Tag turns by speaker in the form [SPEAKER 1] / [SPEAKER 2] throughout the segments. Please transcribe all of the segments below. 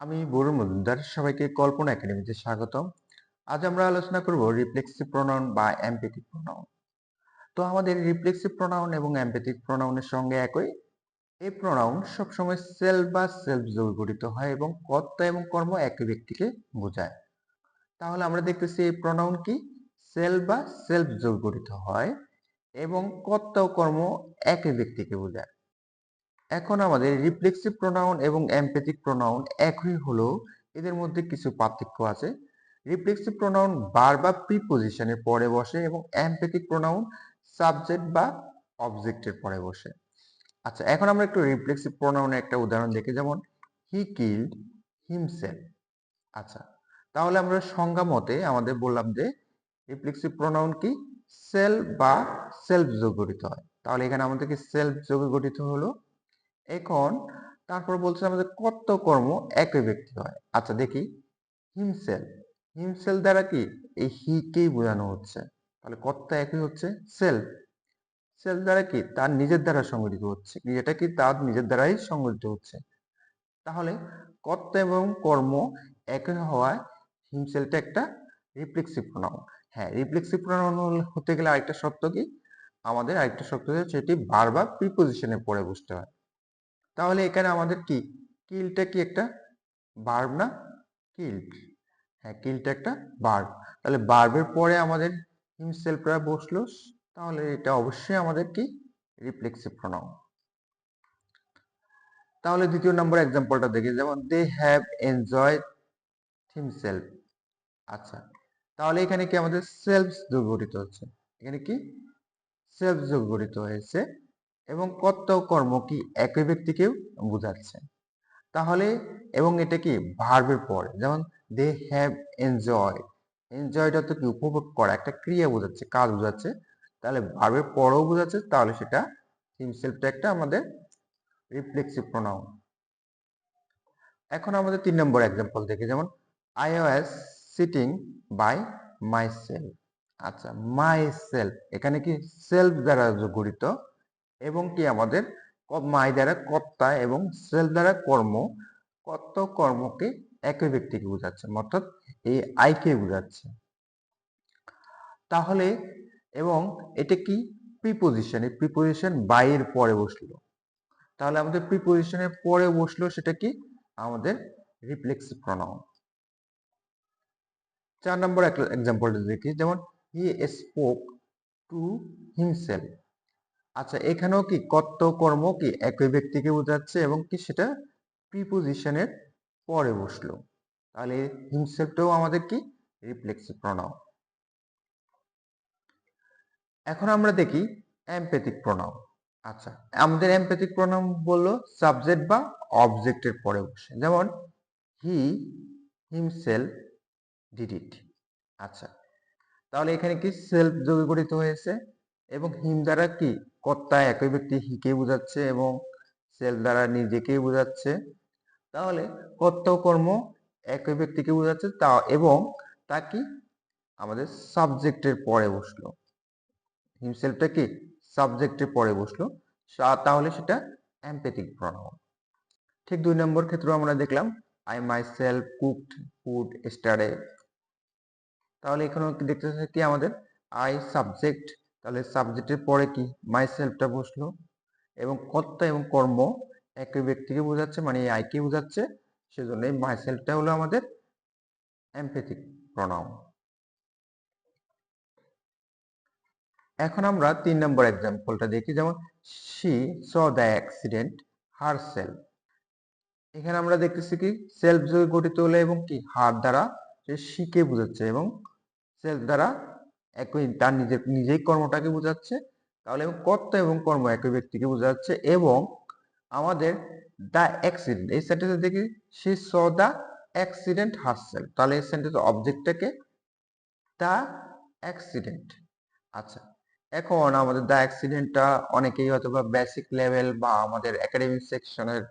[SPEAKER 1] আমি বরুণ মজুমদার, সবাইকে কল্পনা একাডেমিতে স্বাগতম। আজ আমরা আলোচনা করব রিফ্লেক্সিভ প্রোনাউন বা এমপ্যাথিক প্রোনাউন তো আমাদের রিফ্লেক্সিভ প্রোনাউন এবং এমপ্যাথিক প্রোনাউনের সঙ্গে একই। এই প্রোনাউন সবসময় সেলফ বা সেলফ যোগে গঠিত হয় এবং কর্তা এবং কর্ম একই ব্যক্তিকে বোঝায়। তাহলে আমরা দেখতেছি এই প্রোনাউন কি? সেলফ বা সেলফ যোগে গঠিত হয় এবং কর্তা ও কর্ম একই ব্যক্তিকে বোঝায়। এখন আমাদের রিফ্লেক্সিভ প্রোনাউন এবং এমপ্যাথিক প্রোনাউন একই হলো, এদের মধ্যে কিছু পার্থক্য আছে। রিফ্লেক্সিভ প্রোনাউন বার বা প্রিপোজিশনের পরে বসে এবং এমপ্যাথিক প্রোনাউন সাবজেক্ট বা অবজেক্টের পরে বসে। আচ্ছা এখন আমরা একটু রিফ্লেক্সিভ প্রোনাউনের একটা উদাহরণ দেখি যেমন হি কিল্ড হিমসেল আচ্ছা তাহলে আমরা সংজ্ঞা মতে আমাদের বললাম যে রিফ্লেক্সিভ প্রোনাউন কি? সেলফ বা সেলফ যোগ গঠিত হয়। তাহলে এখানে আমাদেরকে সেলফ যোগে গঠিত হলো এখন তারপর বলছে আমাদের কত কর্ম একই ব্যক্তি হয়। আচ্ছা দেখি। হিমসেল হিমসেল দ্বারা কি? এই হিকেই বোঝানো হচ্ছে? তাহলে কর্তা একই হচ্ছে? সেলফ সেল দ্বারা কি? তার নিজের দ্বারা সংগঠিত হচ্ছে। এটা কি? তার নিজের দ্বারাই সংগঠিত হচ্ছে। তাহলে কর্তা এবং কর্ম একই হওয়ায় হিমসেলটা একটা রিফ্লেক্সিভ প্রোনাউন হ্যাঁ রিফ্লেক্সিভ প্রোনাউন হতে গেলে আরেকটা শর্ত কি? আমাদের আরেকটা শর্ত হচ্ছে সেটি বারবার প্রিপোজিশনে পড়ে বসতে হয়। তাহলে এখানে আমাদের কি? কিলটা কি একটা বার্ব না? কিল্ড হ্যাঁ কিলটা একটা বার্ব তাহলে বার্বের পরে আমাদের হিমসেলফরা বসল। তাহলে এটা অবশ্যই আমাদের কি? রিফ্লেক্সিভ প্রোনাউন তাহলে দ্বিতীয় নম্বর এক্সাম্পলটা দেখি। যেমন দে হ্যাভ এনজয় হিমসেলফ আচ্ছা তাহলে এখানে কি আমাদের সেলফ যোগ গঠিত হচ্ছে? এখানে কি? সেলফ যোগ গঠিত হয়েছে। এবং কর্ত কর্ম কি একই ব্যক্তিকেও বোঝাচ্ছে। তাহলে, এবং এটা কি ভার্বের পরে যেমন দে হ্যাভ এনজয় এনজয়টা তো কি উপভোগ করা, একটা ক্রিয়া বোঝাচ্ছে, কাজ বোঝাচ্ছে, তাহলে ভার্বের পরেও বোঝাচ্ছে, তাহলে সেটা হিমসেলফটা একটা আমাদের রিফ্লেক্সিভ প্রোনাউন এখন আমাদের তিন নম্বর এক্সাম্পল দেখি, যেমন I was sitting by myself আচ্ছা মাই সেলফ এখানে কি সেলফ দ্বারা গঠিত এবং কি আমাদের মাই দ্বারা কর্তা এবং সেল দ্বারা কর্ম কর্ত কর্মকে একই ব্যক্তিকে বোঝাচ্ছে, অর্থাৎ এই আইকে বোঝাচ্ছে। তাহলে, এবং এটা কি? প্রিপোজিশন এই প্রিপোজিশন বাইয়ের পরে বসল। তাহলে আমাদের প্রিপোজিশনের পরে বসল সেটা কি? আমাদের রিফ্লেক্সিভ প্রনাউন চার নম্বর এক্সাম্পলটা দেখি, যেমন হি স্পোক টু হিমসেলফ আচ্ছা এখানেও কি কর্ত কর্ম কি একই ব্যক্তিকে বোঝাচ্ছে এবং কি সেটা প্রিপোজিশনের পরে বসল? তাহলে হিমসেলফটাও আমাদের কি রিফ্লেক্সিভ প্রনাউন এখন আমরা দেখি এমপ্যাথিক প্রনাউন আচ্ছা আমাদের এমপ্যাথিক প্রণাম বলল সাবজেক্ট বা অবজেক্টের পরে বসে। যেমন হি হিমসেলফ ডিড ইট আচ্ছা তাহলে এখানে কি সেলফ যোগে গঠিত হয়েছে? এবং হিম দ্বারা কি? কর্তা একই ব্যক্তি হিকে বোঝাচ্ছে এবং সেল দ্বারা নিজেকেই বোঝাচ্ছে। তাহলে কর্ত কর্ম একই ব্যক্তিকে বোঝাচ্ছে তা এবং তা কি? আমাদের সাবজেক্টের পরে বসল। হিমসেলফটা কি? সাবজেক্টের পরে বসল। তাহলে সেটা এমপ্যাথিক প্রণাম ঠিক দুই নম্বর ক্ষেত্রে আমরা দেখলাম I myself cooked food স্টারে তাহলে এখানে দেখতে কি আমাদের? আই সাবজেক্ট তাহলে সাবজেক্টের পরে কি? মাই সেলফটা বসল এবং কর্তা এবং কর্ম একই ব্যক্তিকে বোঝাচ্ছে মানে এই আইকে বোঝাচ্ছে, সেজন্য এই মাই সেলফটা হলো আমাদের এমপ্যাথিক প্রনাউন এখন আমরা তিন নম্বর এক্সাম্পলটা দেখি, যেমন she saw the accident herself এখানে আমরা দেখতেছি কি সেলফ যোগে গঠিত হলে এবং কি হার দ্বারা, সে শিকে বোঝাচ্ছে এবং সেলফ দ্বারা একই তার নিজের, নিজেই কর্মটাকে বোঝাচ্ছে, তাহলে কর্তা এবং কর্ম একই ব্যক্তিকে বোঝাচ্ছে এবং আমাদের দ্য অ্যাক্সিডেন্ট এই সেন্টেন্সে দেখি সে স দ্য অ্যাক্সিডেন্ট হারসেল তাহলে এই সেন্টেন্স অবজেক্টটাকে দ্য অ্যাক্সিডেন্ট আচ্ছা এখন আমাদের দ্য অ্যাক্সিডেন্টটা অনেকেই হয়তো বা বেসিক লেভেল বা আমাদের একাডেমিক সেকশনের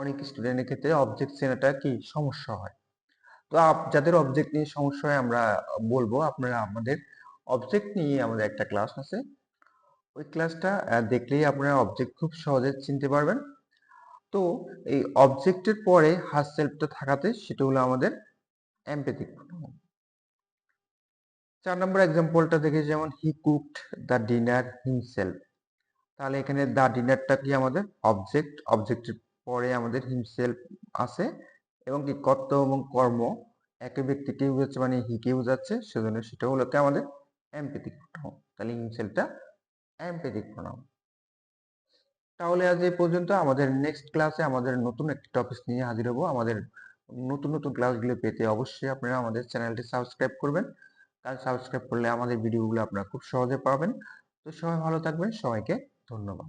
[SPEAKER 1] অনেক স্টুডেন্টের ক্ষেত্রে অবজেক্ট চেনাটা কি সমস্যা হয়, তো যাদের অবজেক্ট নিয়ে সমস্যা হয় আমরা বলব, আপনারা আমাদের অবজেক্ট নিয়ে আমাদের একটা ক্লাস আছে। ওই ক্লাসটা দেখলেই আপনারা অবজেক্ট খুব সহজে চিনতে পারবেন। তো এই অবজেক্টের পরে হাজ সেলফটা থাকাতে সেটা হলো আমাদের প্রোনাউন চার নম্বর এক্সাম্পলটা দেখে যেমন he cooked the dinner himself তাহলে এখানে দ্য ডিনারটা কি আমাদের অবজেক্ট অবজেক্টের পরে আমাদের হিমসেলফ আছে এবং কি কর্ত এবং কর্ম একই ব্যক্তিকে বোঝাচ্ছে মানে হিকে বোঝাচ্ছে, সেজন্য সেটা হলো কি আমাদের এমপ্যাথিক প্রোনাউন তাহলে ইনসেলটা এমপ্যাথিক প্রোনাউন তাহলে আজ এই পর্যন্ত আমাদের নেক্সট ক্লাসে আমাদের নতুন একটি টপিক নিয়ে হাজির হব। আমাদের নতুন নতুন ক্লাসগুলো পেতে অবশ্যই আপনারা আমাদের চ্যানেলটি সাবস্ক্রাইব করবেন। কারণ সাবস্ক্রাইব করলে আমাদের ভিডিওগুলো আপনারা খুব সহজে পাবেন। তো সবাই ভালো থাকবেন। সবাইকে ধন্যবাদ।